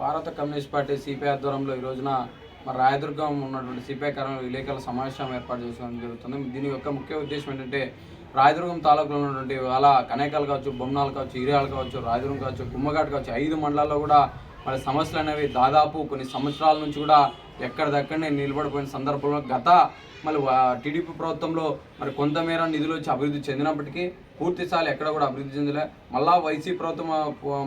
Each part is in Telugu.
భారత కమ్యూనిస్ట్ పార్టీ సిపిఐ ఆధ్వర్యంలో ఈ రోజున మరి రాయదుర్గం ఉన్నటువంటి సిపిఐ కార్యాలయంలో విలేకరుల సమావేశం ఏర్పాటు చేసుకోవడం జరుగుతుంది. దీని యొక్క ముఖ్య ఉద్దేశం ఏంటంటే రాయదుర్గం తాలూకులో ఉన్నటువంటి వాళ్ళ కనేకాలు కావచ్చు బొమ్మనాలు కావచ్చు ఇరియాలు కావచ్చు రాయదుర్గం కావచ్చు కుమ్మఘాట్ కావచ్చు ఐదు మండలాల్లో కూడా మరి సమస్యలు అనేవి దాదాపు కొన్ని సంవత్సరాల నుంచి కూడా ఎక్కడిదక్కడనే నిలబడిపోయిన సందర్భంలో గత మళ్ళీ టీడీపీ ప్రభుత్వంలో మరి కొంతమేర నిధులు వచ్చి అభివృద్ధి చెందినప్పటికీ పూర్తి స్థాయిలో ఎక్కడ కూడా అభివృద్ధి చెందలే. మళ్ళా వైసీ ప్రభుత్వం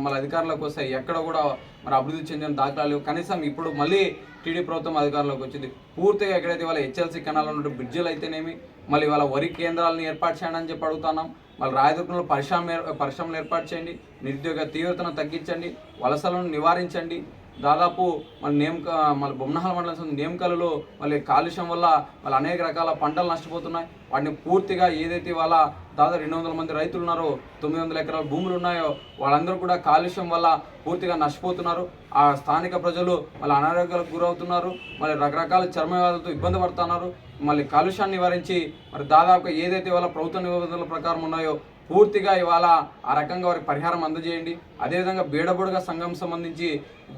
మళ్ళీ అధికారంలోకి వస్తే ఎక్కడ కూడా మరి అభివృద్ధి చెందిన దాఖలాలు కనీసం ఇప్పుడు మళ్ళీ టీడీ ప్రభుత్వం అధికారంలోకి వచ్చింది. పూర్తిగా ఎక్కడైతే వాళ్ళ హెచ్ఎల్సీ కెనాల్ ఉన్నట్టు బ్రిడ్జిలు అయితేనేమి మళ్ళీ వాళ్ళ వరి కేంద్రాలను ఏర్పాటు చేయండి అని చెప్పి అడుగుతున్నాం. మళ్ళీ రాయదుర్గంలో పరిశ్రమ పరిశ్రమలు ఏర్పాటు చేయండి. నిరుద్యోగ తీవ్రతను తగ్గించండి. వలసలను నివారించండి. దాదాపు మన నేమక మన బొమ్మనహల్ మండలం సంబంధించిన నేమకలలో మళ్ళీ కాలుష్యం వల్ల వాళ్ళు అనేక రకాల పంటలు నష్టపోతున్నాయి. వాటిని పూర్తిగా ఏదైతే వాళ్ళ దాదాపు రెండు వందల మంది రైతులు ఉన్నారో తొమ్మిది వందల ఎకరాల భూములు ఉన్నాయో వాళ్ళందరూ కూడా కాలుష్యం వల్ల పూర్తిగా నష్టపోతున్నారు. ఆ స్థానిక ప్రజలు మళ్ళీ అనారోగ్యాలకు గురవుతున్నారు. మళ్ళీ రకరకాల చర్మ వ్యాధులతో ఇబ్బంది పడుతున్నారు. మళ్ళీ కాలుష్యాన్ని నివారించి మరి దాదాపుగా ఏదైతే వాళ్ళ ప్రభుత్వ నిబంధనల ప్రకారం ఉన్నాయో పూర్తిగా ఇవాళ ఆ రకంగా వారికి పరిహారం అందజేయండి. అదేవిధంగా బీడబుడుగ సంఘం సంబంధించి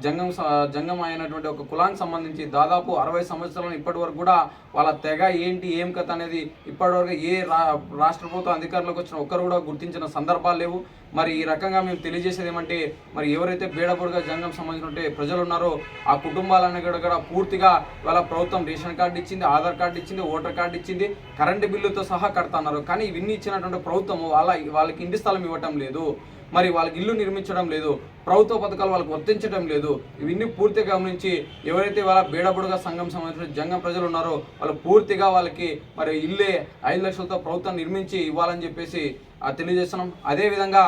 జంగం స- జంగం అయినటువంటి ఒక కులానికి సంబంధించి దాదాపు అరవై సంవత్సరాలు ఇప్పటి వరకు కూడా వాళ్ళ తెగ ఏంటి ఏం కథ అనేది ఇప్పటివరకు ఏ రా రాష్ట్ర ప్రభుత్వం అధికారులకు వచ్చిన ఒక్కరు కూడా గుర్తించిన సందర్భాలు లేవు. మరి ఈ రకంగా మేము తెలియజేసేది ఏమంటే మరి ఎవరైతే బీడబుడుగ జంగం సంబంధించిన ప్రజలు ఉన్నారో ఆ కుటుంబాలన్నీ కూడా కూడా పూర్తిగా వాళ్ళ ప్రభుత్వం రేషన్ కార్డు ఇచ్చింది ఆధార్ కార్డు ఇచ్చింది ఓటర్ కార్డు ఇచ్చింది కరెంటు బిల్లుతో సహా కడుతున్నారు కానీ ఇవన్నీ ఇచ్చినటువంటి ప్రభుత్వం వాళ్ళ వాళ్ళకి ఇంటి స్థలం ఇవ్వటం లేదు మరి వాళ్ళకి ఇల్లు నిర్మించడం లేదు ప్రభుత్వ పథకాలు వాళ్ళకి వర్తించడం లేదు ఇవన్నీ పూర్తిగా గమనించి ఎవరైతే వాళ్ళ బీడబుడుగా సంఘం సంబంధించిన జంగం ప్రజలు ఉన్నారో వాళ్ళు పూర్తిగా వాళ్ళకి మరి ఇల్లే ఐదు లక్షలతో ప్రభుత్వం నిర్మించి ఇవ్వాలని చెప్పేసి ఆ, తెలియజేస్తున్నాం. అదేవిధంగా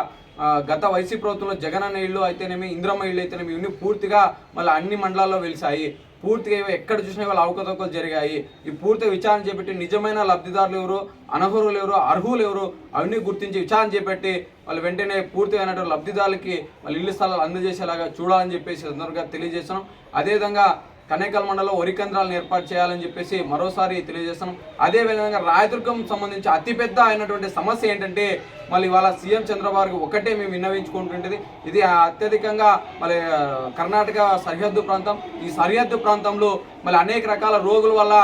గత వైసీ ప్రభుత్వంలో జగనన్న ఇల్లు అయితేనేమి ఇంద్రమ్మ ఇల్లు అయితేనేమి ఇవన్నీ పూర్తిగా మళ్ళీ అన్ని మండలాల్లో వెలిసాయి. పూర్తిగా ఇవి ఎక్కడ చూసినా ఇవాళ అవకతవకలు జరిగాయి. ఈ పూర్తిగా విచారణ చేపట్టి నిజమైన లబ్ధిదారులు ఎవరు అనర్హులు ఎవరు అర్హులు ఎవరు అవన్నీ గుర్తించి విచారణ చేపట్టి వాళ్ళు వెంటనే పూర్తిగా అయినటువంటి లబ్ధిదారులకి వాళ్ళ ఇల్లు స్థలాలు అందజేసేలాగా చూడాలని చెప్పేసి సందర్భంగా తెలియజేస్తున్నాం. అదేవిధంగా కనేకల్ మండలం వరి కేంద్రాలను ఏర్పాటు చేయాలని చెప్పేసి మరోసారి తెలియజేస్తున్నాం. అదేవిధంగా రాయదుర్గం సంబంధించి అతిపెద్ద అయినటువంటి సమస్య ఏంటంటే మళ్ళీ ఇవాళ సీఎం చంద్రబాబు ఒకటే మేము విన్నవించుకుంటుంటుంది ఇది అత్యధికంగా మళ్ళీ కర్ణాటక సరిహద్దు ప్రాంతం. ఈ సరిహద్దు ప్రాంతంలో మళ్ళీ అనేక రకాల రోగుల వల్ల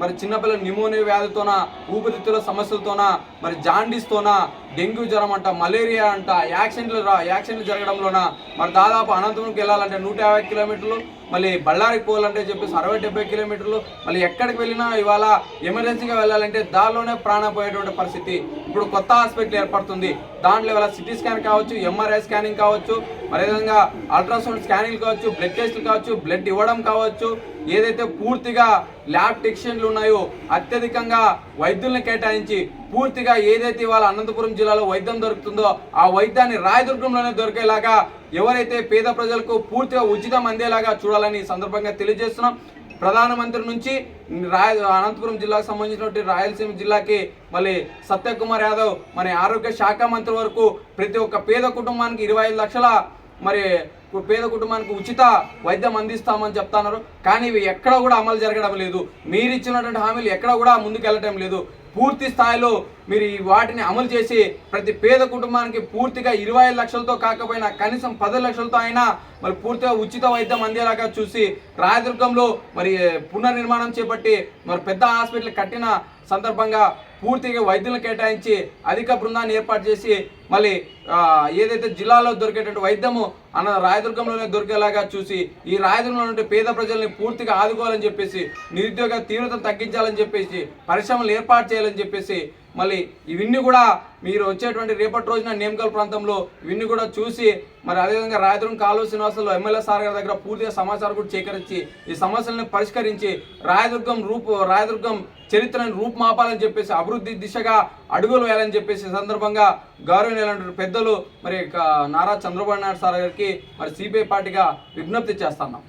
మరి చిన్నపిల్లల న్యూమోనియా వ్యాధితోన ఊపిరితిత్తుల సమస్యలతోన మరి జాండీస్తోన డెంగ్యూ జ్వరం అంట మలేరియా అంట యాక్సిడెంట్లు రా యాక్సిడెంట్లు జరగడంలోన? మరి దాదాపు అనంతపురంకి వెళ్ళాలంటే నూట యాభై కిలోమీటర్లు మళ్ళీ బళ్ళారికి పోవాలంటే చెప్పేసి అరవై డెబ్బై కిలోమీటర్లు మళ్ళీ ఎక్కడికి వెళ్ళినా ఇవాళ ఎమర్జెన్సీగా వెళ్ళాలంటే దానిలోనే ప్రాణం పోయేటువంటి పరిస్థితి. ఇప్పుడు కొత్త హాస్పిటల్ ఏర్పడుతుంది. దాంట్లో ఇవాళ సిటీ స్కాన్ కావచ్చు ఎంఆర్ఐ స్కానింగ్ కావచ్చు మరి విధంగా అల్ట్రాసౌండ్ స్కానింగ్ కావచ్చు బ్లడ్ టెస్ట్లు కావచ్చు బ్లడ్ ఇవ్వడం కావచ్చు ఏదైతే పూర్తిగా ల్యాబ్ టెక్నీషియన్లు ఉన్నాయో అత్యధికంగా వైద్యుల్ని కేటాయించి పూర్తిగా ఏదైతే ఇవాళ అనంతపురం జిల్లాలో వైద్యం దొరుకుతుందో ఆ వైద్యాన్ని రాయదుర్గంలోనే దొరికేలాగా ఎవరైతే పేద ప్రజలకు పూర్తిగా ఉచితం అందేలాగా చూడాలని సందర్భంగా తెలియజేస్తున్నాం. ప్రధానమంత్రి నుంచి రాయ అనంతపురం జిల్లాకు సంబంధించినటువంటి రాయలసీమ జిల్లాకి మళ్ళీ సత్యకుమార్ యాదవ్ మన ఆరోగ్య శాఖ మంత్రి వరకు ప్రతి ఒక్క పేద కుటుంబానికి ఇరవై ఐదు లక్షల మరి పేద కుటుంబానికి ఉచిత వైద్యం అందిస్తామని చెప్తున్నారు. కానీ ఇవి ఎక్కడ కూడా అమలు జరగడం లేదు. మీరు ఇచ్చినటువంటి హామీలు ఎక్కడ కూడా ముందుకు వెళ్ళటం లేదు. పూర్తి స్థాయిలో మీరు ఈ వాటిని అమలు చేసి ప్రతి పేద కుటుంబానికి పూర్తిగా ఇరవై ఐదు లక్షలతో కాకపోయినా కనీసం పది లక్షలతో అయినా మరి పూర్తిగా ఉచిత వైద్యం అందేలాగా చూసి రాయదుర్గంలో మరి పునర్నిర్మాణం చేపట్టి మరి పెద్ద హాస్పిటల్ కట్టిన సందర్భంగా పూర్తిగా వైద్యులను కేటాయించి అధిక బృందాన్ని ఏర్పాటు చేసి మళ్ళీ ఏదైతే జిల్లాలో దొరికేటువంటి వైద్యము అన్న రాయదుర్గంలోనే దొరికేలాగా చూసి ఈ రాయదుర్గంలో ఉండే పేద ప్రజల్ని పూర్తిగా ఆదుకోవాలని చెప్పేసి నిరుద్యోగ తీవ్రతను తగ్గించాలని చెప్పేసి పరిశ్రమలు ఏర్పాటు చేయాలని చెప్పేసి మళ్ళీ ఇవన్నీ కూడా మీరు వచ్చేటువంటి రేపటి రోజున నేమకల్ ప్రాంతంలో ఇవన్నీ కూడా చూసి మరి అదేవిధంగా రాయదుర్గం కాలువ శ్రీనివాసంలో ఎమ్మెల్యే సార్ గారి దగ్గర పూర్తిగా సమాచారం కూడా సేకరించి ఈ సమస్యలను పరిష్కరించి రాయదుర్గం రూపు రాయదుర్గం చరిత్రను రూపుమాపాలని చెప్పేసి అభివృద్ధి దిశగా అడుగులు వేయాలని చెప్పేసి సందర్భంగా సందర్భంగా గౌరవనీయులైనటువంటి పెద్దలు మరి నారా చంద్రబాబు నాయుడు సార్ గారికి మరి సిపిఐ పార్టీగా విజ్ఞప్తి చేస్తున్నాం